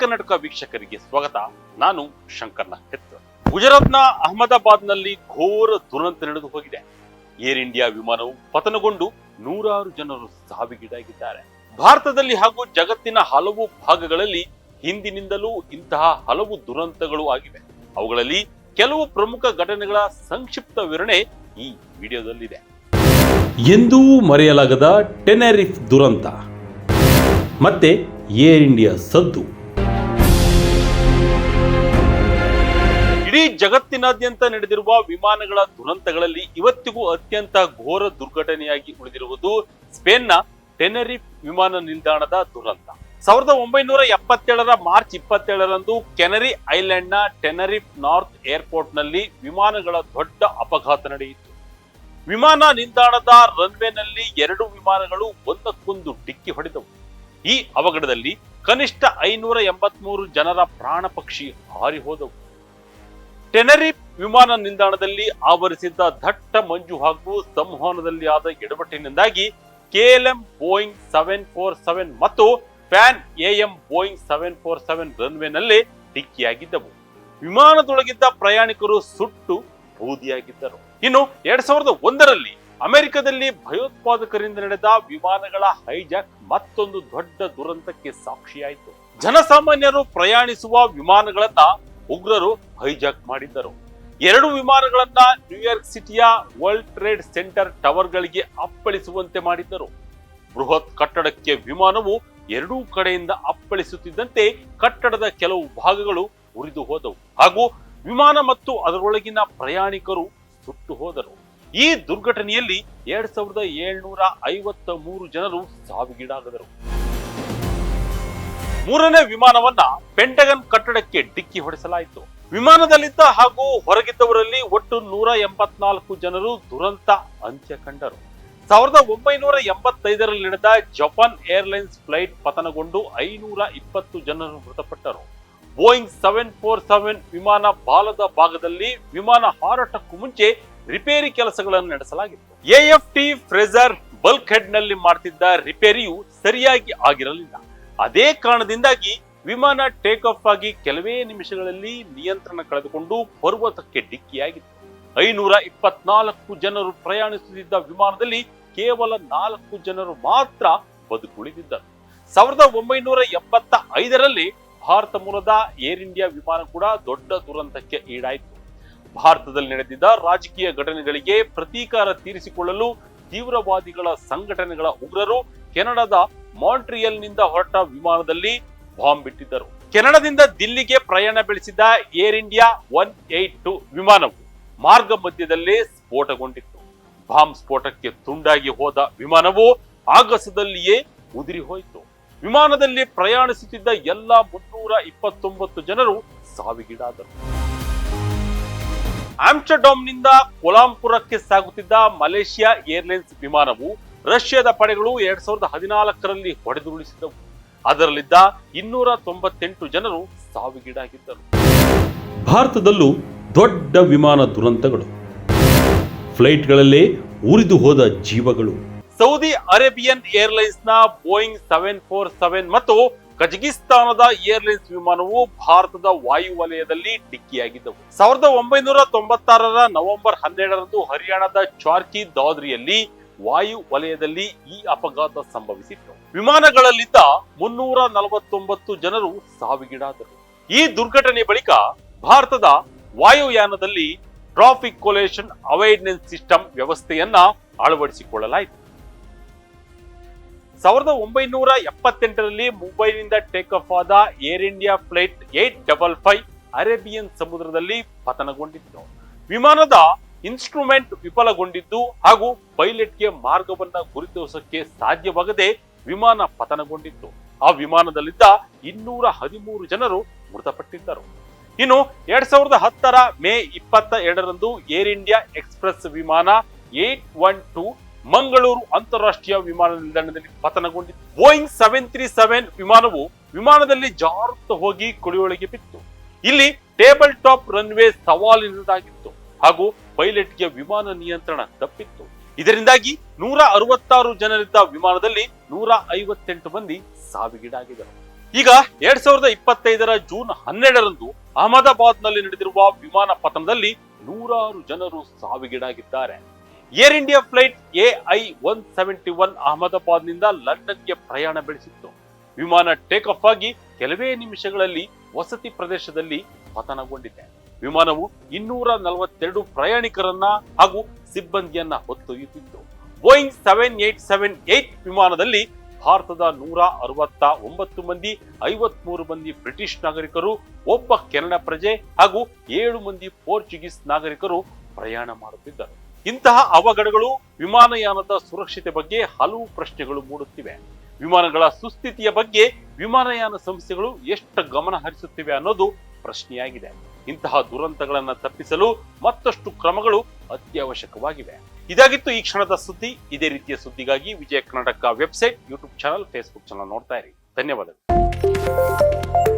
ಕರ್ನಾಟಕ ವೀಕ್ಷಕರಿಗೆ ಸ್ವಾಗತ. ನಾನು ಶಂಕರ್ನ ಹೆತ್ತ ಗುಜರಾತ್ನ ಅಹಮದಾಬಾದ್ನಲ್ಲಿ ಘೋರ ದುರಂತ ನಡೆದು ಹೋಗಿದೆ. ಏರ್ ಇಂಡಿಯಾ ವಿಮಾನವು ಪತನಗೊಂಡು ನೂರಾರು ಜನರು ಸಾವಿಗೀಡಾಗಿದ್ದಾರೆ. ಭಾರತದಲ್ಲಿ ಹಾಗೂ ಜಗತ್ತಿನ ಹಲವು ಭಾಗಗಳಲ್ಲಿ ಹಿಂದಿನಿಂದಲೂ ಇಂತಹ ಹಲವು ದುರಂತಗಳು ಆಗಿವೆ. ಅವುಗಳಲ್ಲಿ ಕೆಲವು ಪ್ರಮುಖ ಘಟನೆಗಳ ಸಂಕ್ಷಿಪ್ತ ವಿವರಣೆ ಈ ವಿಡಿಯೋದಲ್ಲಿದೆ. ಎಂದೂ ಮರೆಯಲಾಗದ ಟೆನೆರಿಫ್ ದುರಂತ. ಮತ್ತೆ ಏರ್ ಇಂಡಿಯಾ ಸದ್ದು. ಇಡೀ ಜಗತ್ತಿನಾದ್ಯಂತ ನಡೆದಿರುವ ವಿಮಾನಗಳ ದುರಂತಗಳಲ್ಲಿ ಇವತ್ತಿಗೂ ಅತ್ಯಂತ ಘೋರ ದುರ್ಘಟನೆಯಾಗಿ ಉಳಿದಿರುವುದು ಸ್ಪೇನ್ನ ಟೆನರಿಫ್ ವಿಮಾನ ನಿಲ್ದಾಣದ ದುರಂತ. ಸಾವಿರದ ಒಂಬೈನೂರ ಎಪ್ಪತ್ತೇಳರ ಮಾರ್ಚ್ ಇಪ್ಪತ್ತೇಳರಂದು ಕೆನರಿ ಐಲ್ಯಾಂಡ್ನ ಟೆನರಿಫ್ ನಾರ್ತ್ ಏರ್ಪೋರ್ಟ್ನಲ್ಲಿ ವಿಮಾನಗಳ ದೊಡ್ಡ ಅಪಘಾತ ನಡೆಯಿತು. ವಿಮಾನ ನಿಲ್ದಾಣದ ರನ್ವೇನಲ್ಲಿ ಎರಡು ವಿಮಾನಗಳು ಒಂದಕ್ಕೊಂದು ಡಿಕ್ಕಿ ಹೊಡೆದವು. ಈ ಅವಘಡದಲ್ಲಿ ಕನಿಷ್ಠ ಐನೂರ ಎಂಬತ್ಮೂರು ಜನರ ಪ್ರಾಣ ಪಕ್ಷಿ ಹಾರಿ ಹೋದವು. ಟೆನರಿಫ್ ವಿಮಾನ ನಿಲ್ದಾಣದಲ್ಲಿ ಆವರಿಸಿದ್ದ ದಟ್ಟ ಮಂಜು ಹಾಗೂ ಸಂವಹನದಲ್ಲಿ ಆದ ಎಡವಟ್ಟಿನಿಂದಾಗಿ KLM Boeing seven four seven ಮತ್ತು Pan Am Boeing seven four seven ರನ್ವೇನಲ್ಲಿ ಡಿಕ್ಕಿಯಾಗಿದ್ದವು. ವಿಮಾನದೊಳಗಿದ್ದ ಪ್ರಯಾಣಿಕರು ಸುಟ್ಟು ಬೂದಿಯಾಗಿದ್ದರು. ಇನ್ನು ಎರಡ್ ಸಾವಿರದ ಒಂದರಲ್ಲಿ ಅಮೆರಿಕದಲ್ಲಿ ಭಯೋತ್ಪಾದಕರಿಂದ ನಡೆದ ವಿಮಾನಗಳ ಹೈಜಾಕ್ ಮತ್ತೊಂದು ದೊಡ್ಡ ದುರಂತಕ್ಕೆ ಸಾಕ್ಷಿಯಾಯಿತು. ಜನಸಾಮಾನ್ಯರು ಪ್ರಯಾಣಿಸುವ ವಿಮಾನಗಳನ್ನ ಉಗ್ರರು ಹೈಜಾಕ್ ಮಾಡಿದ್ದರು. ಎರಡು ವಿಮಾನಗಳನ್ನ ನ್ಯೂಯಾರ್ಕ್ ಸಿಟಿಯ ವರ್ಲ್ಡ್ ಟ್ರೇಡ್ ಸೆಂಟರ್ ಟವರ್ಗಳಿಗೆ ಅಪ್ಪಳಿಸುವಂತೆ ಮಾಡಿದ್ದರು. ಬೃಹತ್ ಕಟ್ಟಡಕ್ಕೆ ವಿಮಾನವು ಎರಡೂ ಕಡೆಯಿಂದ ಅಪ್ಪಳಿಸುತ್ತಿದ್ದಂತೆ ಕಟ್ಟಡದ ಕೆಲವು ಭಾಗಗಳು ಉರಿದು ಹೋದವು. ಹಾಗೂ ವಿಮಾನ ಮತ್ತು ಅದರೊಳಗಿನ ಪ್ರಯಾಣಿಕರು ಸುಟ್ಟು ಹೋದರು. ಈ ದುರ್ಘಟನೆಯಲ್ಲಿ ಎರಡ್ ಸಾವಿರದ ಏಳ್ನೂರ ಐವತ್ತ ಮೂರು ಜನರು ಸಾವಿಗೀಡಾಗದರು. ಮೂರನೇ ವಿಮಾನವನ್ನ ಪೆಂಟಗನ್ ಕಟ್ಟಡಕ್ಕೆ ಡಿಕ್ಕಿ ಹೊಡೆಸಲಾಯಿತು. ವಿಮಾನದಲ್ಲಿದ್ದ ಹಾಗೂ ಹೊರಗಿದ್ದವರಲ್ಲಿ ಒಟ್ಟು ನೂರ ಎಂಬತ್ನಾಲ್ಕು ಜನರು ದುರಂತ ಅಂತ್ಯ ಕಂಡರು. ಸಾವಿರದ ಒಂಬೈನೂರ ಎಂಬತ್ತೈದರಲ್ಲಿ ನಡೆದ ಜಪಾನ್ ಏರ್ಲೈನ್ಸ್ ಫ್ಲೈಟ್ ಪತನಗೊಂಡು ಐನೂರ ಇಪ್ಪತ್ತು ಜನರು ಮೃತಪಟ್ಟರು. ಬೋಯಿಂಗ್ ಸೆವೆನ್ ಫೋರ್ ಸೆವೆನ್ ವಿಮಾನ ಬಾಲದ ಭಾಗದಲ್ಲಿ ವಿಮಾನ ಹಾರಾಟಕ್ಕೂ ಮುಂಚೆ ರಿಪೇರಿ ಕೆಲಸಗಳನ್ನು ನಡೆಸಲಾಗಿತ್ತು. ಎಎಫ್ ಟಿ ಫ್ರೆಜರ್ ಬಲ್ಕ್ ಹೆಡ್ನಲ್ಲಿ ಮಾಡ್ತಿದ್ದ ರಿಪೇರಿಯು ಸರಿಯಾಗಿ ಆಗಿರಲಿಲ್ಲ. ಅದೇ ಕಾರಣದಿಂದಾಗಿ ವಿಮಾನ ಟೇಕ್ ಆಫ್ ಆಗಿ ಕೆಲವೇ ನಿಮಿಷಗಳಲ್ಲಿ ನಿಯಂತ್ರಣ ಕಳೆದುಕೊಂಡು ಪರ್ವತಕ್ಕೆ ಡಿಕ್ಕಿಯಾಗಿತ್ತು ಐನೂರ ಇಪ್ಪತ್ನಾಲ್ಕು ಜನರು ಪ್ರಯಾಣಿಸುತ್ತಿದ್ದ ವಿಮಾನದಲ್ಲಿ ಕೇವಲ ನಾಲ್ಕು ಜನರು ಮಾತ್ರ ಬದುಕುಳಿದಿದ್ದರು. ಸಾವಿರದ ಒಂಬೈನೂರ ಎಪ್ಪತ್ತ ಐದರಲ್ಲಿ ಭಾರತ ಮೂಲದ ಏರ್ ಇಂಡಿಯಾ ವಿಮಾನ ಕೂಡ ದೊಡ್ಡ ದುರಂತಕ್ಕೆ ಈಡಾಯಿತು. ಭಾರತದಲ್ಲಿ ನಡೆದಿದ್ದ ರಾಜಕೀಯ ಘಟನೆಗಳಿಗೆ ಪ್ರತೀಕಾರ ತೀರಿಸಿಕೊಳ್ಳಲು ತೀವ್ರವಾದಿಗಳ ಸಂಘಟನೆಗಳ ಉಗ್ರರು ಕೆನಡಾದ ಮಾಂಟ್ರಿಯಲ್ನಿಂದ ಹೊರಟ ವಿಮಾನದಲ್ಲಿ ಬಾಂಬ್ ಬಿಟ್ಟಿದ್ದರು ಕೆನಡಾದಿಂದ ದಿಲ್ಲಿಗೆ ಪ್ರಯಾಣ ಬೆಳೆಸಿದ Air India one eight two ವಿಮಾನವು ಮಾರ್ಗ ಮಧ್ಯದಲ್ಲೇ ಸ್ಫೋಟಗೊಂಡಿತ್ತು. ಬಾಂಬ್ ಸ್ಫೋಟಕ್ಕೆ ತುಂಡಾಗಿ ಹೋದ ವಿಮಾನವು ಆಗಸದಲ್ಲಿಯೇ ಉದುರಿ ಹೋಯಿತು. ವಿಮಾನದಲ್ಲಿ ಪ್ರಯಾಣಿಸುತ್ತಿದ್ದ ಎಲ್ಲ ಮುನ್ನೂರ ಇಪ್ಪತ್ತೊಂಬತ್ತು ಜನರು ಸಾವಿಗೀಡಾದರು. ಆಮ್ಸ್ಟರ್ಡಾಮ್ನಿಂದ ಕೊಲಾಂಪುರಕ್ಕೆ ಸಾಗುತ್ತಿದ್ದ ಮಲೇಷಿಯಾ ಏರ್ಲೈನ್ಸ್ ವಿಮಾನವು ರಷ್ಯಾದ ಪಡೆಗಳು ಎರಡ್ ಸಾವಿರದ ಹದಿನಾಲ್ಕರಲ್ಲಿ ಹೊಡೆದುರುಳಿಸಿದವು. ಅದರಲ್ಲಿದ್ದ ಇನ್ನೂರ ತೊಂಬತ್ತೆಂಟು ಜನರು ಸಾವಿಗೀಡಾಗಿದ್ದರು. ಭಾರತದಲ್ಲೂ ದೊಡ್ಡ ವಿಮಾನ ದುರಂತಗಳು. ಫ್ಲೈಟ್ಗಳಲ್ಲೇ ಉರಿದು ಹೋದ ಜೀವಗಳು. ಸೌದಿ ಅರೇಬಿಯನ್ ಏರ್ಲೈನ್ಸ್ನ ಬೋಯಿಂಗ್ ಸೆವೆನ್ ಫೋರ್ ಸೆವೆನ್ ಮತ್ತು ಕಜಕಿಸ್ತಾನದ ಏರ್ಲೈನ್ಸ್ ವಿಮಾನವು ಭಾರತದ ವಾಯುವಲಯದಲ್ಲಿ ಡಿಕ್ಕಿಯಾಗಿದ್ದವು. ಸಾವಿರದ ಒಂಬೈನೂರ ತೊಂಬತ್ತಾರರ ನವೆಂಬರ್ ಹನ್ನೆರಡರಂದು ಹರಿಯಾಣದ ಚಾರ್ಕಿ ದಾದ್ರಿಯಲ್ಲಿ ವಾಯು ವಲಯದಲ್ಲಿ ಈ ಅಪಘಾತ ಸಂಭವಿಸಿತ್ತು. ವಿಮಾನಗಳಲ್ಲಿದ್ದ ಮುನ್ನೂರ ನಲವತ್ತೊಂಬತ್ತು ಜನರು ಸಾವಿಗೀಡಾದರು. ಈ ದುರ್ಘಟನೆ ಬಳಿಕ ಭಾರತದ ವಾಯುಯಾನದಲ್ಲಿ ಟ್ರಾಫಿಕ್ ಕೊಲೇಷನ್ ಅವೇರ್ನೆಸ್ ಸಿಸ್ಟಮ್ ವ್ಯವಸ್ಥೆಯನ್ನ ಅಳವಡಿಸಿಕೊಳ್ಳಲಾಯಿತು. ಸಾವಿರದ ಒಂಬೈನೂರ ಎಪ್ಪತ್ತೆಂಟರಲ್ಲಿ ಮುಂಬೈನಿಂದ ಟೇಕ್ ಆಫ್ ಆದ Air India flight eight double five Arabian ಸಮುದ್ರದಲ್ಲಿ ಪತನಗೊಂಡಿತ್ತು. ವಿಮಾನದ ಇನ್ಸ್ಟ್ರೂಮೆಂಟ್ ವಿಫಲಗೊಂಡಿದ್ದು ಹಾಗೂ ಪೈಲಟ್ಗೆ ಮಾರ್ಗವನ್ನ ಗುರುತಿಸೋಕೆ ಸಾಧ್ಯವಾಗದೆ ವಿಮಾನ ಪತನಗೊಂಡಿತ್ತು. ಆ ವಿಮಾನದಲ್ಲಿದ್ದ ಇನ್ನೂರ ಹದಿಮೂರು ಜನರು ಮೃತಪಟ್ಟಿದ್ದರು. ಇನ್ನು ಎರಡ್ ಸಾವಿರದ ಹತ್ತರ ಮೇ ಇಪ್ಪತ್ತ ಎರಡರಂದು ಏರ್ ಇಂಡಿಯಾ ಎಕ್ಸ್ಪ್ರೆಸ್ ವಿಮಾನ ಏಟ್ ಒನ್ ಟೂ ಮಂಗಳೂರು ಅಂತಾರಾಷ್ಟ್ರೀಯ ವಿಮಾನ ನಿಲ್ದಾಣದಲ್ಲಿ ಪತನಗೊಂಡಿತ್ತು. ಬೋಯಿಂಗ್ ಸೆವೆನ್ ತ್ರೀ ಸೆವೆನ್ ವಿಮಾನವು ವಿಮಾನದಲ್ಲಿ ಜಾರುತ್ತ ಹೋಗಿ ಕುಳಿಯೊಳಗೆ ಬಿತ್ತು. ಇಲ್ಲಿ ಟೇಬಲ್ ಟಾಪ್ ರನ್ವೇ ಸವಾಲಿನದಾಗಿತ್ತು ಹಾಗೂ ಪೈಲಟ್ಗೆ ವಿಮಾನ ನಿಯಂತ್ರಣ ತಪ್ಪಿತ್ತು. ಇದರಿಂದಾಗಿ ನೂರ ಅರವತ್ತಾರು ಜನರಿದ್ದ ವಿಮಾನದಲ್ಲಿ ನೂರ ಐವತ್ತೆಂಟು ಮಂದಿ ಸಾವಿಗೀಡಾಗಿದ್ದರು. ಈಗ ಎರಡ್ ಸಾವಿರದ ಇಪ್ಪತ್ತೈದರ ಜೂನ್ ಹನ್ನೆರಡರಂದು ಅಹಮದಾಬಾದ್ನಲ್ಲಿ ನಡೆದಿರುವ ವಿಮಾನ ಪತನದಲ್ಲಿ ನೂರಾರು ಜನರು ಸಾವಿಗೀಡಾಗಿದ್ದಾರೆ. Air India flight AI one seventy one ಅಹಮದಾಬಾದ್ನಿಂದ ಲಂಡನ್ಗೆ ಪ್ರಯಾಣ ಬೆಳೆಸಿತ್ತು. ವಿಮಾನ ಟೇಕ್ ಆಫ್ ಆಗಿ ಕೆಲವೇ ನಿಮಿಷಗಳಲ್ಲಿ ವಸತಿ ಪ್ರದೇಶದಲ್ಲಿ ಪತನಗೊಂಡಿದೆ. ವಿಮಾನವು ಇನ್ನೂರ ನಲವತ್ತೆರಡು ಪ್ರಯಾಣಿಕರನ್ನ ಹಾಗೂ ಸಿಬ್ಬಂದಿಯನ್ನ ಹೊತ್ತೊಯ್ಯುತ್ತಿತ್ತು. Boeing seven eight seven eight ವಿಮಾನದಲ್ಲಿ ಭಾರತದ ನೂರ ಅರವತ್ತ ಒಂಬತ್ತು ಮಂದಿ, ಐವತ್ಮೂರು ಮಂದಿ ಬ್ರಿಟಿಷ್ ನಾಗರಿಕರು, ಒಬ್ಬ ಕೆನಡಾ ಪ್ರಜೆ ಹಾಗೂ ಏಳು ಮಂದಿ ಪೋರ್ಚುಗೀಸ್ ನಾಗರಿಕರು ಪ್ರಯಾಣ ಮಾಡುತ್ತಿದ್ದರು. ಇಂತಹ ಅವಘಡಗಳು ವಿಮಾನಯಾನದ ಸುರಕ್ಷತೆ ಬಗ್ಗೆ ಹಲವು ಪ್ರಶ್ನೆಗಳು ಮೂಡುತ್ತಿವೆ. ವಿಮಾನಗಳ ಸುಸ್ಥಿತಿಯ ಬಗ್ಗೆ ವಿಮಾನಯಾನ ಸಂಸ್ಥೆಗಳು ಎಷ್ಟು ಗಮನ ಹರಿಸುತ್ತಿವೆ ಅನ್ನೋದು ಪ್ರಶ್ನೆಯಾಗಿದೆ. ಇಂತಹ ದುರಂತಗಳನ್ನು ತಪ್ಪಿಸಲು ಮತ್ತಷ್ಟು ಕ್ರಮಗಳು ಅತ್ಯವಶ್ಯಕವಾಗಿವೆ. ಇದಾಗಿತ್ತು ಈ ಕ್ಷಣದ ಸುದ್ದಿ. ಇದೇ ರೀತಿಯ ಸುದ್ದಿಗಾಗಿ Vijaya Karnataka website, YouTube channel, Facebook channel ನೋಡ್ತಾ ಇರಿ. ಧನ್ಯವಾದಗಳು.